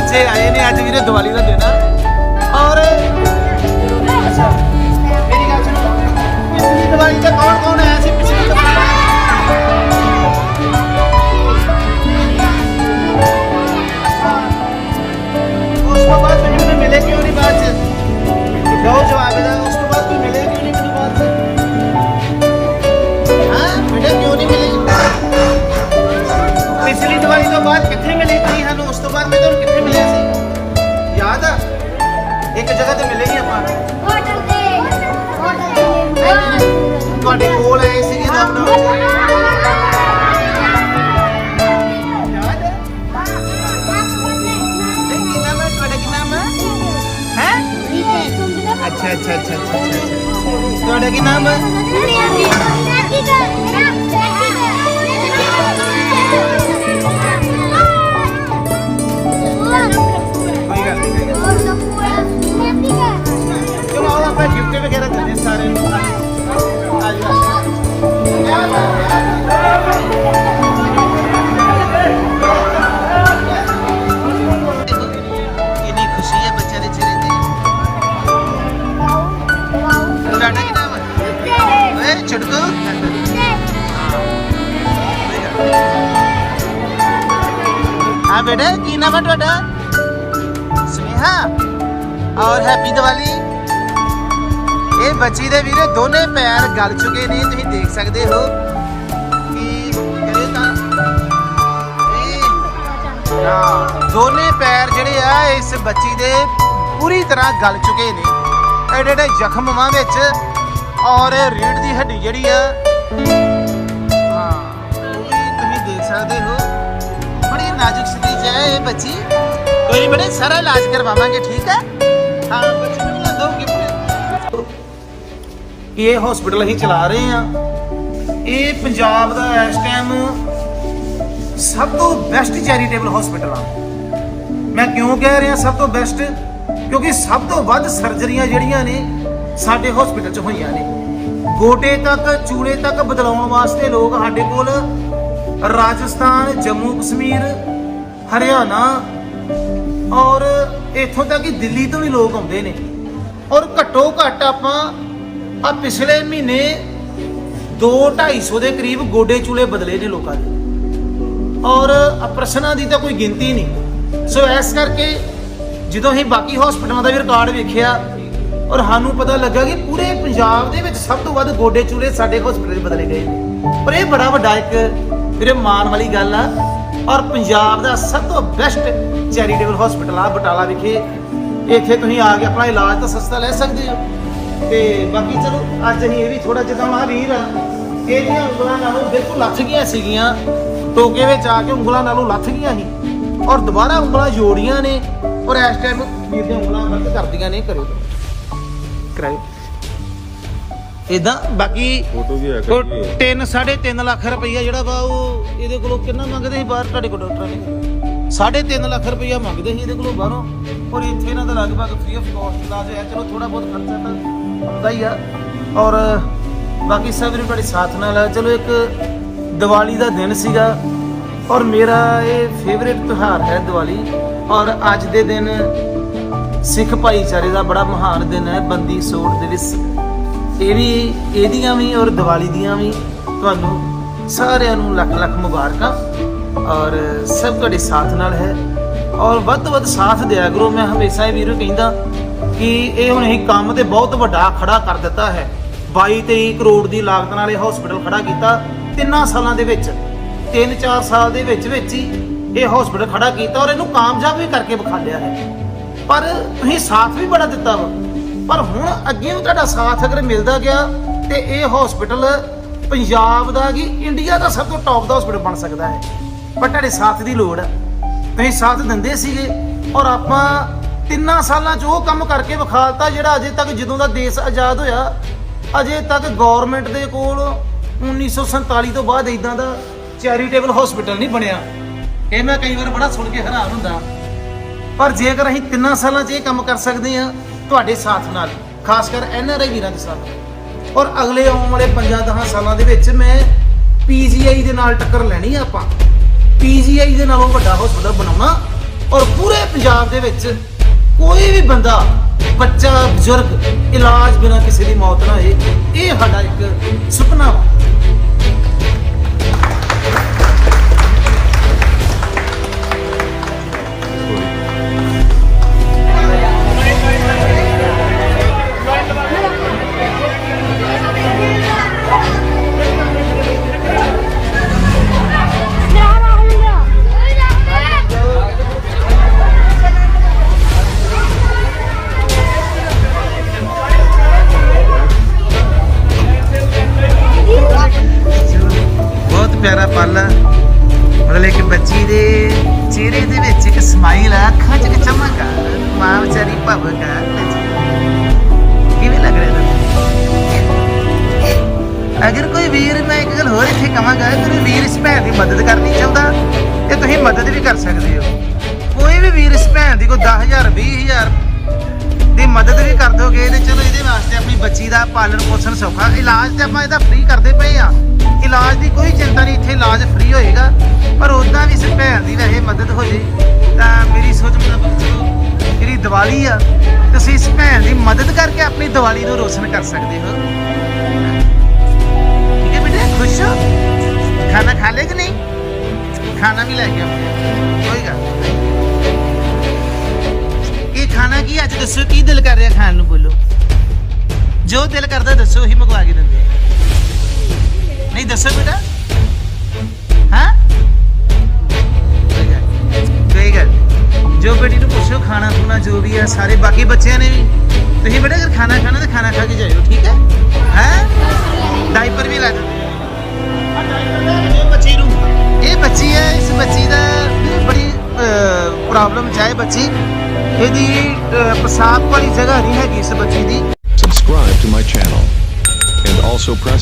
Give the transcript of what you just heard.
ਬੱਚੇ ਆਏ ਨੇ ਅੱਜ ਵੀਰੇ ਦੀਵਾਲੀ ਦਾ ਦਿਨ ਆ। ਔਰ ਅੱਛਾ ਮੇਰੀ ਗੱਲ ਸੁਣੋ, ਇਸ ਦੀਵਾਲੀ ਤੇ ਕੌਣ ਕੌਣ ਆਇਆ ਸੀ? था एक जगह तो मिलेंगे अपन ਤੁਹਾਡੇ ਕੋਲ ਆਏ अच्छा अच्छा अच्छा अच्छा अच्छा ਤੁਹਾਡਾ ਕੀ ਵਗੈਰਾ ਦਿੰਦੇ ਸਾਰੇ ਨੂੰ ਆ ਜਾਓ ਕਿੰਨੀ ਖੁਸ਼ੀ ਬੱਚੀ ਦੇ ਵੀਰੇ ਦੋਨੇ ਪੈਰ ਗਲ ਚੁੱਕੇ ਨੇ, ਤੁਸੀਂ ਦੇਖ ਸਕਦੇ ਹੋ ਕਿ ਕਰੇ ਤਾਂ ਇਹ ਹਾਂ, ਦੋਨੇ ਪੈਰ ਜਿਹੜੇ ਆ, ਇਸ ਬੱਚੀ ਦੇ ਪੂਰੀ ਤਰ੍ਹਾਂ ਗਲ ਚੁੱਕੇ ਨੇ। ਐਡੇ ਐਡੇ ਜ਼ਖਮ ਵਾਂ ਵਿੱਚ ਔਰ ਰੀੜ ਦੀ ਹੱਡੀ ਜਿਹੜੀ ਆ, ਹਾਂ ਤੁਸੀਂ ਦੇਖ ਸਕਦੇ ਹੋ। ਬੜੀ ਨਾਜ਼ੁਕ ਸਥਿਤੀ 'ਚ ਹੈ ਇਹ ਬੱਚੀ। ਕੋਈ ਬੜੇ ਸਾਰਾ ਇਲਾਜ ਕਰਵਾਵਾਂਗੇ, ਠੀਕ ਹੈ? ਹਾਂ। ਇਹ ਹਸਪੀਟਲ ਅਸੀਂ ਚਲਾ ਰਹੇ ਆ ਇਹ ਪੰਜਾਬ ਦਾ ਇਸ ਟਾਈਮ ਸਭ ਤੋਂ ਬੈਸਟ ਚੈਰੀਟੇਬਲ ਹਸਪੀਟਲ ਆ। ਮੈਂ ਕਿਉਂ ਕਹਿ ਰਿਹਾ ਸਭ ਤੋਂ ਬੈਸਟ ਕਿਉਂਕਿ ਸਭ ਤੋਂ ਵੱਧ ਸਰਜਰੀਆਂ ਜਿਹੜੀਆਂ ਨੇ, ਸਾਡੇ ਹਸਪੀਟਲ 'ਚ ਹੋਈਆਂ ਨੇ। ਗੋਡੇ ਤੱਕ ਚੂੜੇ ਤੱਕ ਬਦਲਾਉਣ ਵਾਸਤੇ ਲੋਕ ਸਾਡੇ ਕੋਲ ਰਾਜਸਥਾਨ, ਜੰਮੂ ਕਸ਼ਮੀਰ, ਹਰਿਆਣਾ ਔਰ ਇੱਥੋਂ ਤੱਕ ਕਿ ਦਿੱਲੀ ਤੋਂ ਵੀ ਲੋਕ ਆਉਂਦੇ ਨੇ। ਔਰ ਘੱਟੋ ਘੱਟ ਆਪਾਂ ਆ ਪਿਛਲੇ ਮਹੀਨੇ 2 250 ਦੇ ਕਰੀਬ ਗੋਡੇ ਚੂਲੇ ਬਦਲੇ ਨੇ ਲੋਕਾਂ ਦੇ। ਔਰ ਆਪਰੇਸ਼ਨਾਂ ਦੀ ਤਾਂ ਕੋਈ ਗਿਣਤੀ ਨਹੀਂ। ਸੋ ਇਸ ਕਰਕੇ ਜਦੋਂ ਅਸੀਂ ਬਾਕੀ ਹਸਪਤਾਲਾਂ ਦਾ ਵੀ ਰਿਕਾਰਡ ਵੇਖਿਆ ਔਰ ਸਾਨੂੰ ਪਤਾ ਲੱਗਾ ਕਿ ਪੂਰੇ ਪੰਜਾਬ ਦੇ ਵਿੱਚ ਸਭ ਤੋਂ ਵੱਧ ਗੋਡੇ ਚੂਲੇ ਸਾਡੇ ਹਸਪਤਾਲ 'ਚ ਬਦਲੇ ਗਏ ਨੇ। ਪਰ ਇਹ ਬੜਾ ਵੱਡਾ ਇੱਕ ਮੇਰੇ ਮਾਣ ਵਾਲੀ ਗੱਲ ਆ। ਔਰ ਪੰਜਾਬ ਦਾ ਸਭ ਤੋਂ ਬੈਸਟ ਚੈਰੀਟੇਬਲ ਹਸਪਤਾਲ ਆ ਬਟਾਲਾ ਵਿਖੇ। ਇੱਥੇ ਤੁਸੀਂ ਆ ਕੇ ਆਪਣਾ ਇਲਾਜ ਤਾਂ ਸਸਤਾ ਲੈ ਸਕਦੇ ਹੋ। ਤੇ ਬਾਕੀ ਚਲੋ ਅੱਜ ਅਸੀਂ ਇਹ ਵੀ ਥੋੜਾ ਜਿਹਾ ਆ ਵੀਰ ਆ। ਇਹਦੀਆਂ ਉਂਗਲਾਂ ਨਾਲੋਂ ਬਿਲਕੁਲ ਲੱਥ ਗਈਆਂ ਸੀਗੀਆਂ। ਟੋਕੇ ਵਿੱਚ ਆ ਕੇ ਉਂਗਲਾਂ ਨਾਲੋਂ ਲੱਥ ਗਈਆਂ ਸੀ। ਔਰ ਦੁਬਾਰਾ ਉਂਗਲਾਂ ਜੋੜੀਆਂ ਨੇ। ਔਰ ਇਸ ਟਾਈਮ ਵੀਰ ਦੀਆਂ ਉਂਗਲਾਂ ਵਰਕ ਕਰਦੀਆਂ ਨੇ ਕਰਿਓ। ਕਰਾਇਓ। ਇਦਾਂ ਬਾਕੀ ਫੋਟੋ ਵੀ ਹੈ 3 3.5 ਲੱਖ ਰੁਪਈਆ ਜਿਹੜਾ ਵਾ ਉਹ ਇਹਦੇ ਕੋਲੋਂ ਕਿੰਨਾ ਮੰਗਦੇ ਸੀ ਬਾਹਰ? ਤੁਹਾਡੇ ਕੋਲ ਡਾਕਟਰਾਂ ਨੇ। 3.5 ਲੱਖ ਰੁਪਈਆ ਮੰਗਦੇ ਸੀ ਇਹਦੇ ਕੋਲੋਂ ਬਾਹਰੋਂ। ਔਰ ਇੱਥੇ ਇਹਨਾਂ ਦਾ ਲਗਭਗ ਫ੍ਰੀ ਆਫ ਕਾਸਟ ਇਲਾਜ ਹੈ ਚਲੋ ਥੋੜਾ ਬਹੁਤ ਖਰਚਾ ਤਾਂ ਹੁੰਦਾ ਹੀ ਆ। ਔਰ ਬਾਕੀ ਸਭ ਵੀ ਤੁਹਾਡੇ ਸਾਥ ਨਾਲ ਆ। ਚਲੋ ਇੱਕ ਦੀਵਾਲੀ ਦਾ ਦਿਨ ਸੀਗਾ। ਔਰ ਮੇਰਾ ਇਹ ਫੇਵਰੇਟ ਤਿਉਹਾਰ ਹੈ ਦੀਵਾਲੀ। ਔਰ ਅੱਜ ਦੇ ਦਿਨ ਸਿੱਖ ਭਾਈਚਾਰੇ ਦਾ ਬੜਾ ਮਹਾਨ ਦਿਨ ਹੈ। ਬੰਦੀ ਸੋੜ ਦਿਵਸ ਇਹ ਵੀ ਇਹਦੀਆਂ ਵੀ ਔਰ ਦੀਵਾਲੀ ਦੀਆਂ ਵੀ ਤੁਹਾਨੂੰ ਸਾਰਿਆਂ ਨੂੰ ਲੱਖ ਲੱਖ ਮੁਬਾਰਕਾਂ। ਔਰ ਸਭ ਤੁਹਾਡੇ ਸਾਥ ਨਾਲ ਹੈ। ਔਰ ਵੱਧ ਤੋਂ ਵੱਧ ਸਾਥ ਦਿਆ ਕਰੋ। ਮੈਂ ਹਮੇਸ਼ਾ ਇਹ ਵੀਰੋ ਕਹਿੰਦਾ ਕਿ ਇਹ ਹੁਣ ਅਸੀਂ ਕੰਮ ਤੇ ਬਹੁਤ ਵੱਡਾ ਖੜਾ ਕਰ ਦਿੱਤਾ ਹੈ। 22 23 ਕਰੋੜ ਦੀ ਲਾਗਤ ਨਾਲ ਇਹ ਹਸਪੀਟਲ ਖੜਾ ਕੀਤਾ। ਤਿੰਨਾਂ ਸਾਲਾਂ ਦੇ ਵਿੱਚ 3-4 ਸਾਲ ਦੇ ਵਿੱਚ ਵਿੱਚ ਹੀ ਇਹ ਹਸਪੀਟਲ ਖੜਾ ਕੀਤਾ ਔਰ ਇਹਨੂੰ ਕਾਮਯਾਬ ਵੀ ਕਰਕੇ ਵਿਖਾ ਲਿਆ ਹੈ। ਪਰ ਤੁਸੀਂ ਸਾਥ ਵੀ ਬੜਾ ਦਿੱਤਾ ਵਾ। ਪਰ ਹੁਣ ਅੱਗੇ ਵੀ ਤੁਹਾਡਾ ਸਾਥ ਅਗਰ ਮਿਲਦਾ ਗਿਆ ਤੇ ਇਹ ਹਸਪੀਟਲ ਪੰਜਾਬ ਦਾ ਕੀ ਇੰਡੀਆ ਦਾ ਸਭ ਤੋਂ ਟੌਪ ਦਾ ਹਸਪੀਟਲ ਬਣ ਸਕਦਾ ਹੈ। ਪਰ ਤੁਹਾਡੇ ਸਾਥ ਦੀ ਲੋੜ ਹੈ। ਤੁਸੀਂ ਸਾਥ ਦਿੰਦੇ ਸੀਗੇ ਔਰ ਆਪਾਂ ਤਿੰਨਾਂ ਸਾਲਾਂ 'ਚ ਉਹ ਕੰਮ ਕਰਕੇ ਵਿਖਾਲਤਾ ਜਿਹੜਾ ਅਜੇ ਤੱਕ ਜਦੋਂ ਦਾ ਦੇਸ਼ ਆਜ਼ਾਦ ਹੋਇਆ, ਅਜੇ ਤੱਕ ਗਵਰਨਮੈਂਟ ਦੇ ਕੋਲ 1947 ਤੋਂ ਬਾਅਦ ਇਦਾਂ ਦਾ ਚੈਰੀਟੇਬਲ ਹਸਪੀਟਲ ਨਹੀਂ ਬਣਿਆ। ਇਹ ਮੈਂ ਕਈ ਵਾਰ ਬੜਾ ਸੁਣ ਕੇ ਹੈਰਾਨ ਹੁੰਦਾ। ਪਰ ਜੇਕਰ ਅਸੀਂ ਤਿੰਨਾਂ ਸਾਲਾਂ 'ਚ ਇਹ ਕੰਮ ਕਰ ਸਕਦੇ ਹਾਂ, ਤੁਹਾਡੇ ਸਾਥ ਨਾਲ, ਖਾਸ ਕਰ ਐਨਆਰਆਈ ਵੀਰਾਂ ਦੇ ਸਾਥ ਔਰ ਅਗਲੇ ਆਉਣ ਵਾਲੇ 5-10 ਸਾਲਾਂ ਦੇ ਵਿੱਚ ਮੈਂ ਪੀਜੀਆਈ ਦੇ ਨਾਲ ਟੱਕਰ ਲੈਣੀ ਆ ਆਪਾਂ। ਪੀਜੀਆਈ ਦੇ ਨਾਲੋਂ ਵੱਡਾ ਹਸਪਤਾਲ ਬਣਾਉਣਾ ਔਰ ਪੂਰੇ ਪੰਜਾਬ ਦੇ ਵਿੱਚ ਕੋਈ ਵੀ ਬੰਦਾ, ਬੱਚਾ, ਬਜ਼ੁਰਗ, ਇਲਾਜ ਬਿਨਾਂ ਕਿਸੇ ਦੀ ਮੌਤ ਨਾ ਹੋਏ, ਇਹ ਸਾਡਾ ਇੱਕ ਸੁਪਨਾ ਵਾ। ਦੀ ਮਦਦ ਕਰਨੀ ਚਾਹੁੰਦਾ ਤੇ ਤੁਸੀਂ ਮਦਦ ਵੀ ਕਰ ਸਕਦੇ ਹੋ। ਕੋਈ ਵੀ ਵੀਰ ਇਸ ਭੈਣ ਦੀ ਕੋਈ 10000 20000 ਦੀ ਮਦਦ ਵੀ ਕਰ ਦੋਗੇ ਤੇ ਚਲੋ ਇਹਦੇ ਵਾਸਤੇ ਆਪਣੀ ਬੱਚੀ ਦਾ ਪਾਲਣ ਪੋਸ਼ਣ ਸੌਖਾ। ਇਲਾਜ ਤੇ ਆਪਾਂ ਇਹਦਾ ਫ੍ਰੀ ਕਰਦੇ ਪਏ ਆ। ਇਲਾਜ ਦੀ ਕੋਈ ਚਿੰਤਾ ਨਹੀਂ, ਇੱਥੇ ਇਲਾਜ ਫ੍ਰੀ ਹੋਏਗਾ। ਪਰ ਉਦਾਂ ਵੀ ਇਸ ਭੈਣ ਦੀ ਵੈਸੇ ਮਦਦ ਹੋ ਜੇ ਤਾਂ ਮੇਰੀ ਸੋਚ ਮਤਲਬ ਚਲੋ ਜਿਹੜੀ ਦੀਵਾਲੀ ਆ, ਤੁਸੀਂ ਇਸ ਭੈਣ ਦੀ ਮਦਦ ਕਰਕੇ ਆਪਣੀ ਦੀਵਾਲੀ ਨੂੰ ਰੋਸ਼ਨ ਕਰ ਸਕਦੇ ਹੋ। ਠੀਕ ਹੈ ਬੇਟੇ, ਖੁਸ਼ ਹੋ? ਖਾਣਾ ਖਾ ਲੇ ਕਿ ਨਹੀਂ ਖਾਣਾ ਵੀ ਲੈ ਕੇ ਗੱਲ ਇਹ ਖਾਣਾ ਕੀ ਅੱਜ ਦੱਸੋ ਕੀ ਦਿਲ ਕਰ ਰਿਹਾ ਖਾਣ ਨੂੰ ਬੋਲੋ ਜੋ ਦਿਲ ਕਰਦਾ ਦੱਸੋ ਉਹੀ ਮੰਗਵਾ ਕੇ ਦਿੰਦੇ ਨਹੀਂ ਦੱਸੋ ਬੇਟਾ ਹਾਂ ਕੋਈ ਗੱਲ ਨੀ, ਜੋ ਬੇਟੀ ਨੂੰ ਪੁੱਛੋ ਖਾਣਾ ਖੁਣਾ ਜੋ ਵੀ ਹੈ ਸਾਰੇ ਬਾਕੀ ਬੱਚਿਆਂ ਨੇ ਵੀ ਤੁਸੀਂ ਬੇਟਾ ਅਗਰ ਖਾਣਾ ਖਾਣਾ ਤਾਂ ਖਾਣਾ ਖਾ ਕੇ ਜਾਇਓ ਠੀਕ ਹੈ ਹੈ ਬੱਚੀ ਇਹਦੀ ਅਹ, ਪਿਸ਼ਾਬ ਵਾਲੀ ਜਗ੍ਹਾ ਨਹੀਂ ਹੈਗੀ ਇਸ ਬੱਚੀ ਦੀ Subscribe to my channel. And also press